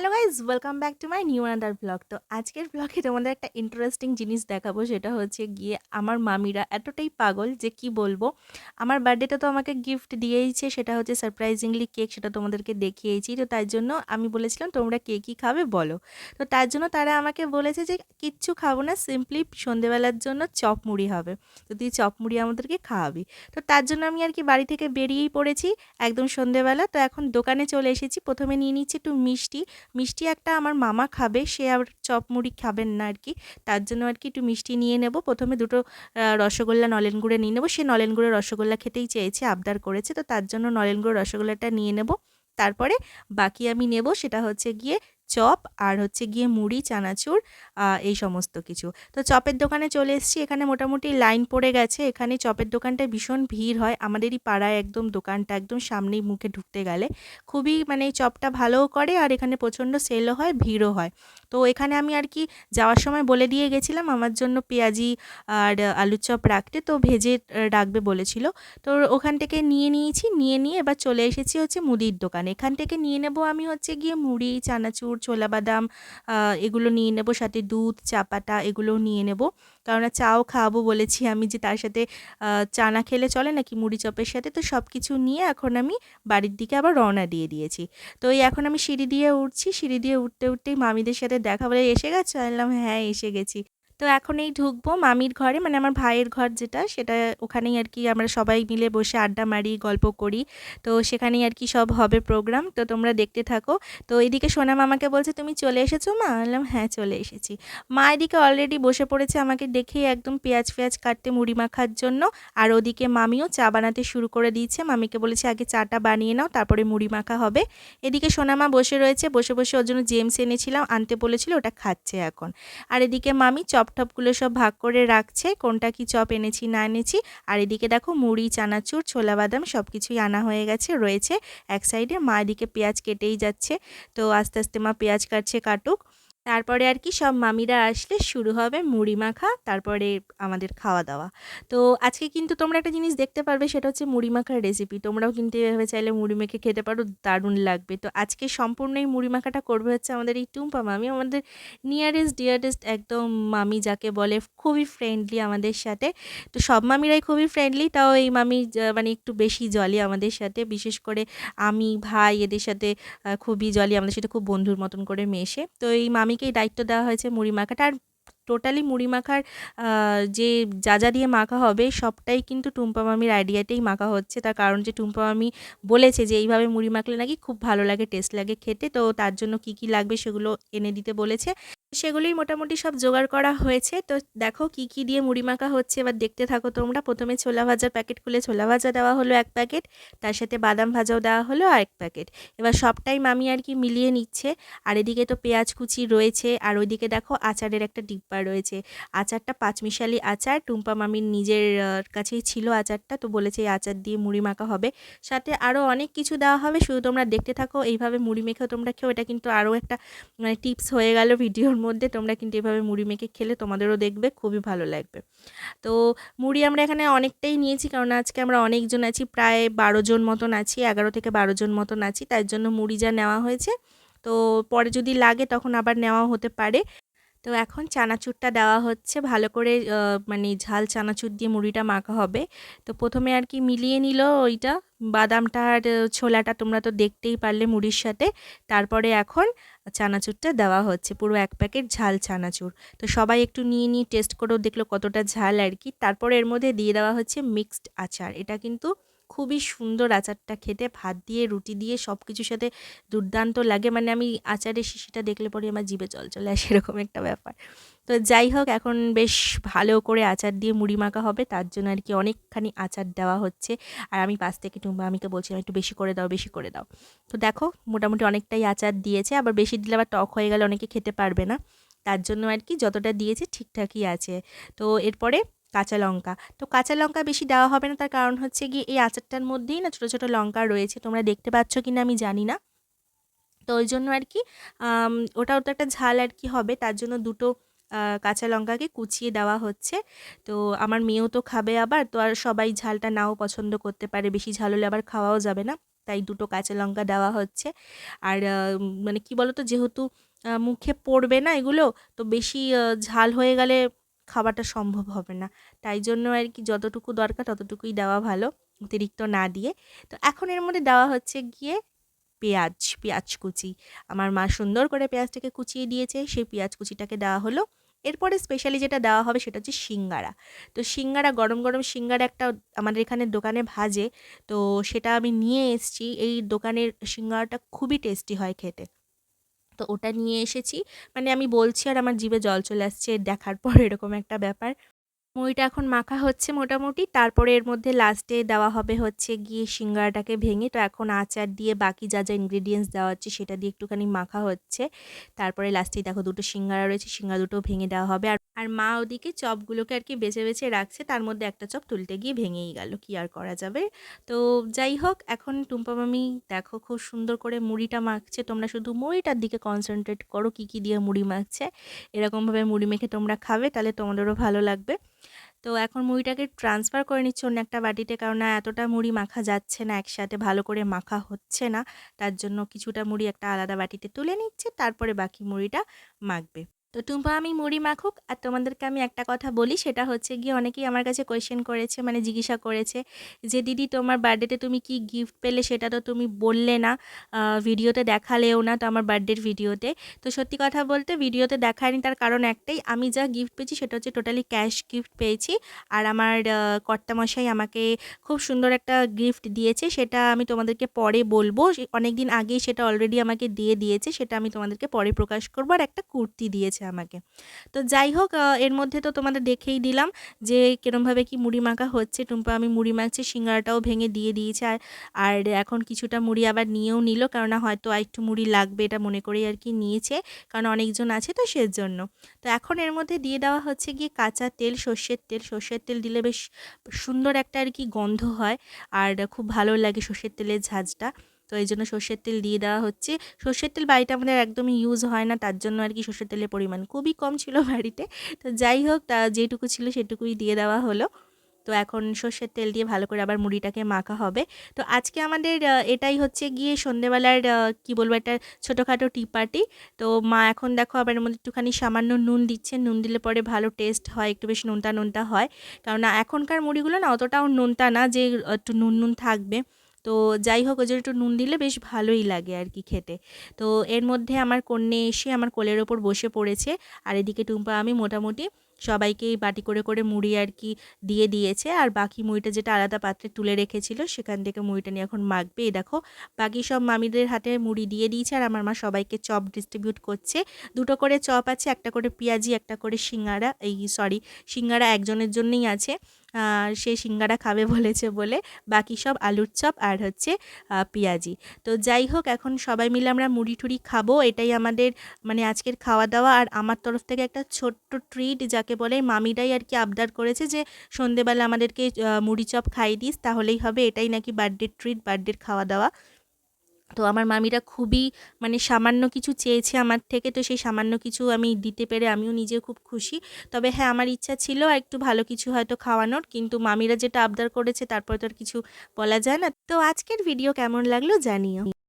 Hello guys welcome back to my new under vlog তো আজকের ব্লগে তোমাদের একটা ইন্টারেস্টিং জিনিস দেখাবো। সেটা হচ্ছে গিয়ে আমার মামিরা এতটাই পাগল যে কি বলব? আমার বার্থডেটা তো আমাকে গিফট দিয়েইছে। সেটা হচ্ছে সারপ্রাইজিংলি কেক সেটা তোমাদেরকে দেখিয়েছি। তো তাই জন্য আমি বলেছিলাম, তোমরা কে কী খাবে বলো? তো তার জন্য তারা আমাকে বলেছে যে, কিচ্ছু খাব না সিম্পলি সন্ধেবেলার জন্য চপ মুড়ি হবে। তো তুই চপ মুড়ি আমাদেরকে খাওয়াবি। তো তার জন্য আমি আর কি বাড়ি থেকে বেরিয়েই পড়েছি। একদম সন্ধেবেলা। তো এখন দোকানে চলে এসেছি। প্রথমে নিয়ে নিচ্ছি একটু মিষ্টি। মিষ্টি একটা আমার মামা খাবে, সে আর চপ মুড়ি খাবেন না আর কি তার জন্য আর কি একটু মিষ্টি নিয়ে নেব। প্রথমে দুটো রসগোল্লা, নলেন গুঁড়ে নিয়ে নেব। সে নলেন গুঁড়ে রসগোল্লা খেতেই চেয়েছে, আবদার করেছে। তো তার জন্য নলেন গুঁড়ো রসগোল্লাটা নিয়ে নেব। তারপরে বাকি আমি নেব, সেটা হচ্ছে গিয়ে চপ আর হচ্ছে গিয়ে মুড়ি, চানাচুর এই সমস্ত কিছু। তো চপের দোকানে চলে এসেছি। এখানে মোটামুটি লাইন পড়ে গেছে। এখানে চপের দোকানটায় ভীষণ ভিড় হয়। আমাদেরই পাড়ায় একদম দোকানটা একদম সামনেই মুখে ঢুকতে গেলে। খুবই মানে চপটা ভালোও করে আর এখানে প্রচণ্ড সেলও হয়, ভিড়ও হয়। তো এখানে আমি আর কি যাওয়ার সময় বলে দিয়ে গেছিলাম, আমার জন্য পেঁয়াজি আর আলুর চপ রাখতে। তো ভেজে রাখবে বলেছিল। তো ওখান থেকে নিয়ে নিয়েছি। নিয়ে নিয়ে এবার চলে এসেছি হচ্ছে মুদির দোকান। এখান থেকে নিয়ে নেব আমি হচ্ছে গিয়ে মুড়ি, চানাচুর ছোলা বাদাম এগুলো নিয়ে নেব। সাথে দুধ চাপাটা এগুলো এগুলোও নিয়ে নেব। কারণ চাও খাওয়াবো বলেছি আমি যে তার সাথে চানা খেলে চলে নাকি মুড়ি চপের সাথে। তো সব কিছু নিয়ে এখন আমি বাড়ির দিকে আবার রওনা দিয়ে দিয়েছি। তো এই এখন আমি সিঁড়ি দিয়ে উঠছি। সিঁড়ি দিয়ে উঠতে উঠতেই মামিদের সাথে দেখা বলে, এসে গেছো? বললাম হ্যাঁ এসে গেছি। তো এখন এই ঢুকবো মামির ঘরে মানে আমার ভাইয়ের ঘর যেটা, সেটা ওখানেই আর কি আমরা সবাই মিলে বসে আড্ডা মারি, গল্প করি। তো সেখানেই আর কি সব হবে প্রোগ্রাম তো তোমরা দেখতে থাকো। তো এদিকে সোনা মামাকে বলছে, তুমি চলে এসেছ মা? বললাম হ্যাঁ চলে এসেছি। মা এদিকে অলরেডি বসে পড়েছে আমাকে দেখেই একদম পেঁয়াজ ফেয়াজ কাটতে মুড়ি মাখার জন্য। আর ওদিকে মামিও চা বানাতে শুরু করে দিয়েছে। মামিকে বলেছে, আগে চাটা বানিয়ে নাও, তারপরে মুড়ি মাখা হবে। এদিকে সোনামা বসে রয়েছে, বসে বসে ওর জন্য জেমস এনেছিলাম, আনতে বলেছিল, ওটা খাচ্ছে এখন। আর এদিকে মামি চপ টপগুলো সব ভাগ করে রাখছে, কোনটা কি চপ এনেছি না এনেছি, আর এদিকে দেখো মুড়ি, চানাচুর, ছোলা বাদাম সব কিছুই আনা হয়ে গেছে, রয়েছে এক সাইডে মা এদিকে পেঁয়াজ কেটেই যাচ্ছে, তো আস্তে আস্তে মা পেঁয়াজ কাটছে, কাটুক। তারপরে আর কি সব মামিরা আসলে শুরু হবে মুড়ি মাখা, তারপরে আমাদের খাওয়া দাওয়া। তো আজকে কিন্তু তোমরা একটা জিনিস দেখতে পারবে, সেটা হচ্ছে মুড়ি মাখার রেসিপি তোমরাও কিন্তু এভাবে চাইলে মুড়ি মেখে খেতে পারো, দারুণ লাগবে। তো আজকে সম্পূর্ণ এই মুড়ি মাখাটা করবে হচ্ছে আমাদের এই টুম্পা মামি, আমাদের নিয়ারেস্ট ডিয়ারেস্ট একদম মামি যাকে বলে খুবই ফ্রেন্ডলি আমাদের সাথে। তো সব মামিরাই খুবই ফ্রেন্ডলি তাও এই মামি মানে একটু বেশি জলি আমাদের সাথে। বিশেষ করে আমি, ভাই এদের সাথে খুবই জলি আমাদের সাথে খুব বন্ধুর মতন করে মেশে। তো এই মামি মামিকেই দায়িত্ব দেওয়া হয়েছে মুড়ি মাখাটা। আর টোটালি মুড়ি মাখার যে যা যা দিয়ে মাখা হবে সবটাই কিন্তু টুম্পা মামির আইডিয়াতেই মাখা হচ্ছে। তার কারণ যে টুম্পা মামি বলেছে যে এইভাবে মুড়ি মাখলে নাকি খুব ভালো লাগে, টেস্ট লাগে খেতে। তো তার জন্য কি কি লাগবে সেগুলো এনে দিতে বলেছে। সেগুলোই মোটামুটি সব জোগাড় করা হয়েছে। তো দেখো কি কি দিয়ে মুড়ি মাখা হচ্ছে। এবার দেখতে থাকো তোমরা। প্রথমে ছোলা ভাজার প্যাকেট খুলে ছোলা ভাজা দেওয়া হলো এক প্যাকেট। তার সাথে বাদাম ভাজাও দেওয়া হলো আর এক প্যাকেট। এবার সবটাই মামি আর কি মিলিয়ে নিচ্ছে। আর এদিকে তো পেঁয়াজ কুচি রয়েছে। আর ওইদিকে দেখো আচারের একটা ডিব্বা রয়েছে। আচারটা পাঁচমিশালি আচার, টুম্পা মামির নিজের কাছেই ছিল আচারটা, তো বলেছে এই আচার দিয়ে মুড়ি মাখা হবে। সাথে আরও অনেক কিছু দেওয়া হবে, শুধু তোমরা দেখতে থাকো, এইভাবে মুড়ি মেখেও তোমরা খেও। এটা কিন্তু আরও একটা মানে টিপস হয়ে গেল ভিডিওর মধ্যে, তোমরা কিন্তু এভাবে মুড়ি মেখে খেলে তোমাদেরও দেখবে, খুবই ভালো লাগবে। তো মুড়ি আমরা এখানে অনেকটাই নিয়েছি, কারণ আজকে আমরা অনেকজন আছি, প্রায় বারো জন মতন আছি, এগারো থেকে বারো জন মতন আছি তার জন্য মুড়ি যা নেওয়া হয়েছে। তো পরে যদি লাগে তখন আবার নেওয়া হতে পারে। তো এখন চানাচুরটা দেওয়া হচ্ছে, ভালো করে মানে ঝাল চানাচুর দিয়ে মুড়িটা মাখা হবে। তো প্রথমে আর কি মিলিয়ে নিল ওইটা, বাদামটা আর ছোলাটা তোমরা তো দেখতেই পারলে মুড়ির সাথে। তারপরে এখন চানাচুরটা দেওয়া হচ্ছে, পুরো এক প্যাকেট ঝাল চানাচুর। তো সবাই একটু নিয়ে নিয়ে টেস্ট করেও দেখল কতটা ঝাল আর কি। তারপরে এর মধ্যে দিয়ে দেওয়া হচ্ছে মিক্সড আচার। এটা কিন্তু খুবই সুন্দর আচারটা খেতে। ভাত দিয়ে, রুটি দিয়ে সব কিছুর সাথে দুর্দান্ত লাগে। মানে আমি আচারের শিশিটা দেখলে পরে আমার জিভে জল চলে আসে, এরকম একটা ব্যাপার। তো যাই হোক, এখন বেশ ভালো করে আচার দিয়ে মুড়ি মাখা হবে। তার জন্য আর কি অনেকখানি আচার দেওয়া হচ্ছে। আর আমি পাশ থেকে টুম্বা আমিকে বলছিলাম একটু বেশি করে দাও, বেশি করে দাও। তো দেখো, মোটামুটি অনেকটাই আচার দিয়েছে। আবার বেশি দিলে আবার টক হয়ে গেলে অনেকে খেতে পারবে না। তার জন্য আর কি যতটা দিয়েছে ঠিকঠাকই আছে। তো এরপরে কাঁচা লঙ্কা। তো কাঁচা লঙ্কা বেশি দেওয়া হবে না, তার কারণ হচ্ছে গিয়ে এই আচারটার মধ্যেই না ছোটো ছোটো লঙ্কা রয়েছে, তোমরা দেখতে পাচ্ছ কি না আমি জানি না। তো ওই জন্য আর কি ওটাও তো একটা ঝাল আর কি হবে, তার জন্য দুটো কাঁচা লঙ্কাকে কুচিয়ে দেওয়া হচ্ছে। তো আমার মেয়েও তো খাবে আবার, তো আর সবাই ঝালটা নাও পছন্দ করতে পারে, বেশি ঝাল হলে আবার খাওয়াও যাবে না, তাই দুটো কাঁচা লঙ্কা দেওয়া হচ্ছে। আর মানে কি বলতো, যেহেতু মুখে পড়বে না এগুলো, তো বেশি ঝাল হয়ে গেলে খাওয়াটা সম্ভব হবে না। তাই জন্য আর কি যতটুকু দরকার ততটুকুই দেওয়া ভালো, অতিরিক্ত না দিয়ে। তো এখন এর মধ্যে দেওয়া হচ্ছে গিয়ে পেঁয়াজ পেঁয়াজ কুচি। আমার মা সুন্দর করে পেঁয়াজটাকে কুচিয়ে দিয়েছে, সেই পেঁয়াজ কুচিটাকে দেওয়া হলো। এরপরে স্পেশালি যেটা দেওয়া হবে সেটা হচ্ছে সিঙ্গারা। তো সিঙ্গারা, গরম গরম সিঙ্গারা একটা আমাদের এখানে দোকানে ভাজে। তো সেটা আমি নিয়ে এসেছি। এই দোকানের সিঙ্গারাটা খুবই টেস্টি হয় খেতে। তো ওটা নিয়ে এসেছি। মানে আমি বলছি আর আমার জীবে জল চলে আসছে, দেখার পর এরকম একটা ব্যাপার। মুড়িটা এখন মাখা হচ্ছে মোটামুটি। তারপরে এর মধ্যে লাস্টে দেওয়া হবে হচ্ছে গিয়ে সিঙ্গারাটাকে ভেঙে, তো এখন আচার দিয়ে বাকি যা যা ইনগ্রেডিয়েন্টস দেওয়া হচ্ছে সেটা দিয়ে একটুখানি মাখা হচ্ছে। তারপরে লাস্টে দেখো দুটো সিঙ্গারা রয়েছে, সিঙ্গারা দুটো ভেঙে দেওয়া হবে। আর আর মা ওদিকে চপগুলোকে আর কি বেছে বেছে রাখছে, তার মধ্যে একটা চপ তুলতে গিয়ে ভেঙেই গেল, কি আর করা যাবে? তো যাই হোক, এখন টুম্পা মামি দেখো খুব সুন্দর করে মুড়িটা মাখছে। তোমরা শুধু মুড়িটার দিকে কনসেন্ট্রেট করো, কী কী দিয়ে মুড়ি মাখছে। এরকমভাবে মুড়ি মেখে তোমরা খাবে, তাহলে তোমাদেরও ভালো লাগবে। তো এখন মুড়িটাকে ট্রান্সফার করে নিচ্ছে অন্য একটা বাটিতে কারণ এতটা মুড়ি মাখা যাচ্ছে না একসাথে, ভালো করে মাখা হচ্ছে না। তার জন্য কিছুটা মুড়ি একটা আলাদা বাটিতে তুলে নিচ্ছে, তারপরে বাকি মুড়িটা মাখবে। তো টুম্পা, আমি মুড়ি মাখুক আর তোমাদেরকে আমি একটা কথা বলি, সেটা হচ্ছে গিয়ে অনেকেই আমার কাছে কোয়েশ্চেন করেছে মানে জিজ্ঞাসা করেছে যে, দিদি, তোমার বার্থডেতে তুমি কি গিফট পেলে? সেটা তো তুমি বললে না ভিডিওতে দেখালেও না তো আমার বার্থডের ভিডিওতে। তো সত্যি কথা বলতে ভিডিওতে দেখায়নি, তার কারণ একটাই, আমি যা গিফট পেয়েছি সেটা হচ্ছে টোটালি ক্যাশ গিফট পেয়েছি। আর আমার কর্তামশাই আমাকে খুব সুন্দর একটা গিফট দিয়েছে, সেটা আমি তোমাদেরকে পরে বলব। অনেক দিন আগেই সেটা অলরেডি আমাকে দিয়ে দিয়েছে, সেটা আমি তোমাদেরকে পরে প্রকাশ করব। আর একটা কুর্তি দিয়েছে আমাকে। তো যাই হোক এর মধ্যে তো তোমাদের দেখেই দিলাম যে কিরমভাবে কি মুড়ি মাখা হচ্ছে। টুম্পা, আমি মুড়ি মাখছি, সিঙ্গারাটাও ভেঙে দিয়ে দিয়েছে আর আর এখন কিছুটা মুড়ি আবার নিয়েও নিল, কেননা হয়তো আর একটু মুড়ি লাগবে এটা মনে করেই আর কি নিয়েছে, কারণ অনেকজন আছে তো সেজন্য। তো এখন এর মধ্যে দিয়ে দেওয়া হচ্ছে গিয়ে কাঁচা তেল, সর্ষের তেল। সর্ষের তেল দিলে বেশ সুন্দর একটা আর কি গন্ধ হয়, আর খুব ভালো লাগে সর্ষের তেলের ঝাঁঝটা তো এই জন্য সর্ষের তেল দিয়ে দেওয়া হচ্ছে। সর্ষের তেল বাড়িতে আমাদের একদমই ইউজ হয় না, তার জন্য আর কি সর্ষের তেলের পরিমাণ খুবই কম ছিল বাড়িতে। তো যাই হোক, তা যেটুকু ছিল সেটুকুই দিয়ে দেওয়া হলো। তো এখন সর্ষের তেল দিয়ে ভালো করে আবার মুড়িটাকে মাখা হবে। তো আজকে আমাদের এটাই হচ্ছে গিয়ে সন্ধেবেলার কি বলব, একটা ছোটোখাটো টি পার্টি তো মা এখন দেখো আবার মধ্যে একটুখানি সামান্য নুন দিচ্ছে। নুন দিলে পরে ভালো টেস্ট হয়, একটু বেশ নুনতা নুনতা হয়। কারণ এখনকার মুড়িগুলো না অতটাও নুনতা না যে একটু নুন নুন থাকবে। তো যাই হোক ওই একটু নুন দিলে বেশ ভালোই লাগে আর কি খেতে। তো এর মধ্যে আমার কন্যে এসে আমার কোলের ওপর বসে পড়েছে আর এদিকে টুম্পা আমি মোটামুটি সবাইকেই বাটি করে করে মুড়ি আর কি দিয়ে দিয়েছে। আর বাকি মুড়িটা যেটা আলাদা পাত্রে তুলে রেখেছিল সেখান থেকে মুড়িটা নিয়ে এখন মাখবে। দেখো, বাকি সব মামিদের হাতে মুড়ি দিয়ে দিয়েছে আর আমার মা সবাইকে চপ ডিস্ট্রিবিউট করছে। দুটো করে চপ আছে, একটা করে পেঁয়াজি, একটা করে সিঙ্গারা, এই সরি সিঙ্গারা একজনের জন্যই আছে। সে সিঙ্গারা খাবে বলেছে বলে। বাকি সব আলুর চপ আর হচ্ছে পেঁয়াজি। তো যাই হোক, এখন সবাই মিলে আমরা মুড়ি টুড়ি খাব। এটাই আমাদের মানে আজকের খাওয়া দাওয়া আর আমার তরফ থেকে একটা ছোট্ট ট্রিট যাকে বলে মামিরাই আর কি আবদার করেছে যে, সন্ধেবেলা আমাদেরকে মুড়ি চপ খাই দিস, তাহলেই হবে। এটাই নাকি বার্থডের ট্রিট বার্থডের খাওয়া দাওয়া তো আমার মামিরা খুবই মানে সামান্য কিছু চেয়েছে আমার থেকে, তো সেই সামান্য কিছু আমি দিতে পেরে আমিও নিজে খুব খুশি। তবে হ্যাঁ আমার ইচ্ছা ছিল একটু ভালো কিছু হয়তো খাওয়ানোর, কিন্তু মামিরা যেটা আবদার করেছে তারপর তো আর কিছু বলা যায় না। তো আজকের ভিডিও কেমন লাগল জানিও।